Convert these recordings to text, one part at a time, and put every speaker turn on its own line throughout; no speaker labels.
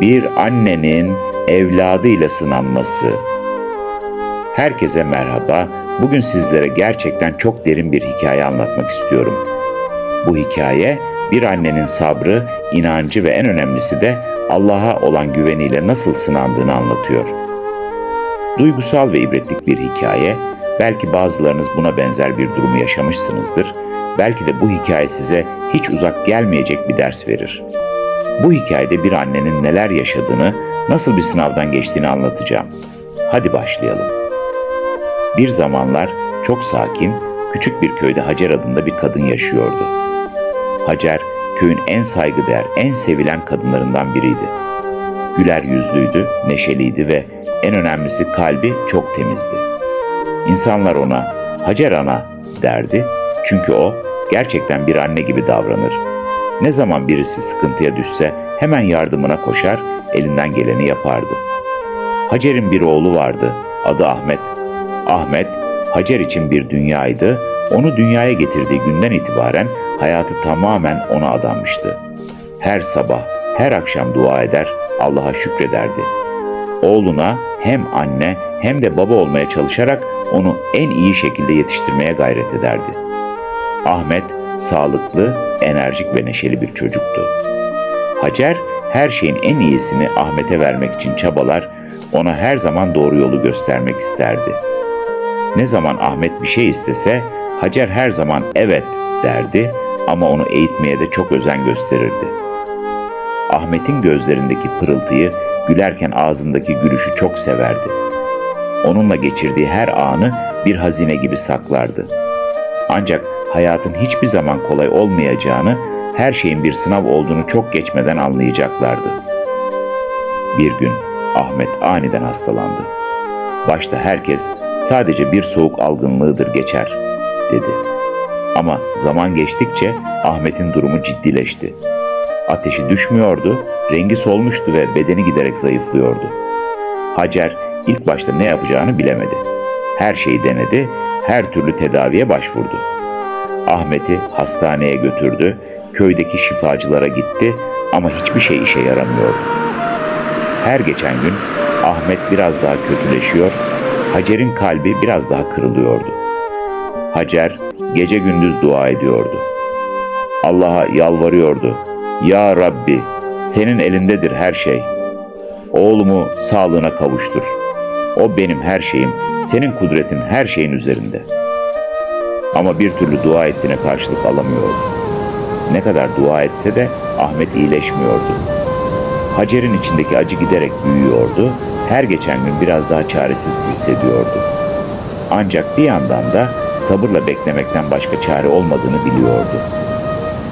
bir annenin evladıyla sınanması. Herkese merhaba. Bugün sizlere gerçekten çok derin bir hikaye anlatmak istiyorum. Bu hikaye bir annenin sabrı, inancı ve en önemlisi de Allah'a olan güveniyle nasıl sınandığını anlatıyor. Duygusal ve ibretlik bir hikaye. Belki bazılarınız buna benzer bir durumu yaşamışsınızdır. Belki de bu hikaye size hiç uzak gelmeyecek bir ders verir. Bu hikayede bir annenin neler yaşadığını, nasıl bir sınavdan geçtiğini anlatacağım. Hadi başlayalım. Bir zamanlar çok sakin, küçük bir köyde Hacer adında bir kadın yaşıyordu. Hacer, köyün en saygıdeğer, en sevilen kadınlarından biriydi. Güler yüzlüydü, neşeliydi ve en önemlisi kalbi çok temizdi. İnsanlar ona Hacer ana derdi çünkü o gerçekten bir anne gibi davranır. Ne zaman birisi sıkıntıya düşse hemen yardımına koşar, elinden geleni yapardı. Hacer'in bir oğlu vardı, adı Ahmet. Ahmet, Hacer için bir dünyaydı, onu dünyaya getirdiği günden itibaren hayatı tamamen ona adanmıştı. Her sabah, her akşam dua eder, Allah'a şükrederdi. Oğluna hem anne hem de baba olmaya çalışarak onu en iyi şekilde yetiştirmeye gayret ederdi. Ahmet sağlıklı, enerjik ve neşeli bir çocuktu. Hacer her şeyin en iyisini Ahmet'e vermek için çabalar, ona her zaman doğru yolu göstermek isterdi. Ne zaman Ahmet bir şey istese Hacer her zaman evet derdi ama onu eğitmeye de çok özen gösterirdi. Ahmet'in gözlerindeki pırıltıyı, gülerken ağzındaki gülüşü çok severdi. Onunla geçirdiği her anı bir hazine gibi saklardı. Ancak hayatın hiçbir zaman kolay olmayacağını, her şeyin bir sınav olduğunu çok geçmeden anlayacaklardı. Bir gün Ahmet aniden hastalandı. Başta herkes sadece bir soğuk algınlığıdır geçer dedi. Ama zaman geçtikçe Ahmet'in durumu ciddileşti. Ateşi düşmüyordu, rengi solmuştu ve bedeni giderek zayıflıyordu. Hacer ilk başta ne yapacağını bilemedi. Her şeyi denedi, her türlü tedaviye başvurdu. Ahmet'i hastaneye götürdü, köydeki şifacılara gitti ama hiçbir şey işe yaramıyordu. Her geçen gün Ahmet biraz daha kötüleşiyor, Hacer'in kalbi biraz daha kırılıyordu. Hacer gece gündüz dua ediyordu. Allah'a yalvarıyordu. Ya Rabbi, senin elindedir her şey. Oğlumu sağlığına kavuştur. O benim her şeyim, senin kudretin her şeyin üzerinde. Ama bir türlü dua ettiğine karşılık alamıyordu. Ne kadar dua etse de Ahmet iyileşmiyordu. Hacer'in içindeki acı giderek büyüyordu, her geçen gün biraz daha çaresiz hissediyordu. Ancak bir yandan da sabırla beklemekten başka çare olmadığını biliyordu.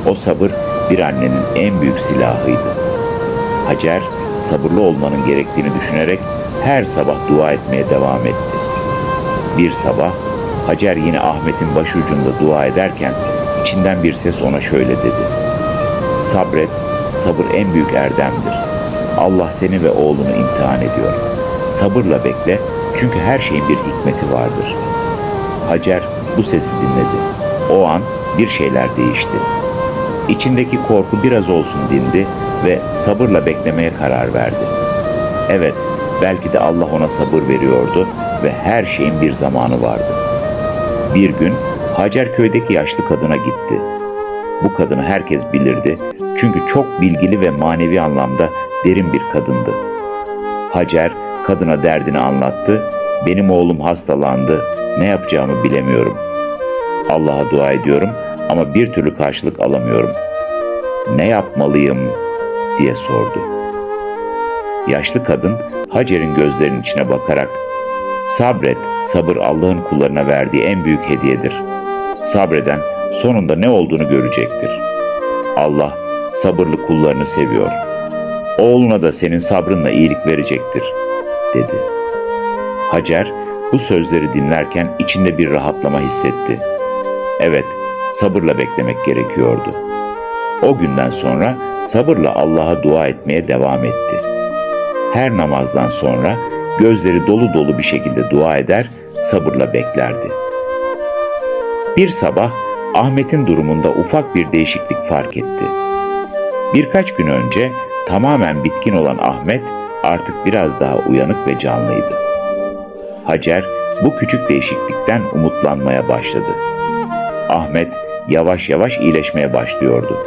O sabır bir annenin en büyük silahıydı. Hacer sabırlı olmanın gerektiğini düşünerek her sabah dua etmeye devam etti. Bir sabah Hacer yine Ahmet'in başucunda dua ederken içinden bir ses ona şöyle dedi. Sabret, sabır en büyük erdemdir. Allah seni ve oğlunu imtihan ediyor. Sabırla bekle çünkü her şeyin bir hikmeti vardır. Hacer bu sesi dinledi. O an bir şeyler değişti. İçindeki korku biraz olsun dindi ve sabırla beklemeye karar verdi. Evet, belki de Allah ona sabır veriyordu ve her şeyin bir zamanı vardı. Bir gün Hacer köydeki yaşlı kadına gitti. Bu kadını herkes bilirdi çünkü çok bilgili ve manevi anlamda derin bir kadındı. Hacer kadına derdini anlattı. Benim oğlum hastalandı. Ne yapacağımı bilemiyorum. Allah'a dua ediyorum ama bir türlü karşılık alamıyorum. Ne yapmalıyım diye sordu. Yaşlı kadın Hacer'in gözlerinin içine bakarak Sabret, sabır Allah'ın kullarına verdiği en büyük hediyedir. Sabreden sonunda ne olduğunu görecektir. Allah sabırlı kullarını seviyor. Oğluna da senin sabrınla iyilik verecektir, dedi. Hacer bu sözleri dinlerken içinde bir rahatlama hissetti. Evet, sabırla beklemek gerekiyordu. O günden sonra sabırla Allah'a dua etmeye devam etti. Her namazdan sonra gözleri dolu dolu bir şekilde dua eder, sabırla beklerdi. Bir sabah Ahmet'in durumunda ufak bir değişiklik fark etti. Birkaç gün önce tamamen bitkin olan Ahmet artık biraz daha uyanık ve canlıydı. Hacer bu küçük değişiklikten umutlanmaya başladı. Ahmet yavaş yavaş iyileşmeye başlıyordu.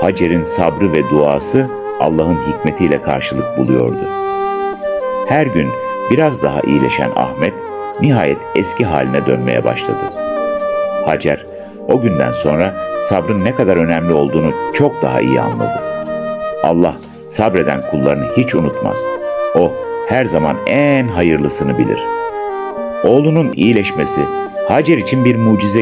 Hacer'in sabrı ve duası Allah'ın hikmetiyle karşılık buluyordu. Her gün biraz daha iyileşen Ahmet nihayet eski haline dönmeye başladı. Hacer o günden sonra sabrın ne kadar önemli olduğunu çok daha iyi anladı. Allah sabreden kullarını hiç unutmaz. O her zaman en hayırlısını bilir. Oğlunun iyileşmesi Hacer için bir mucize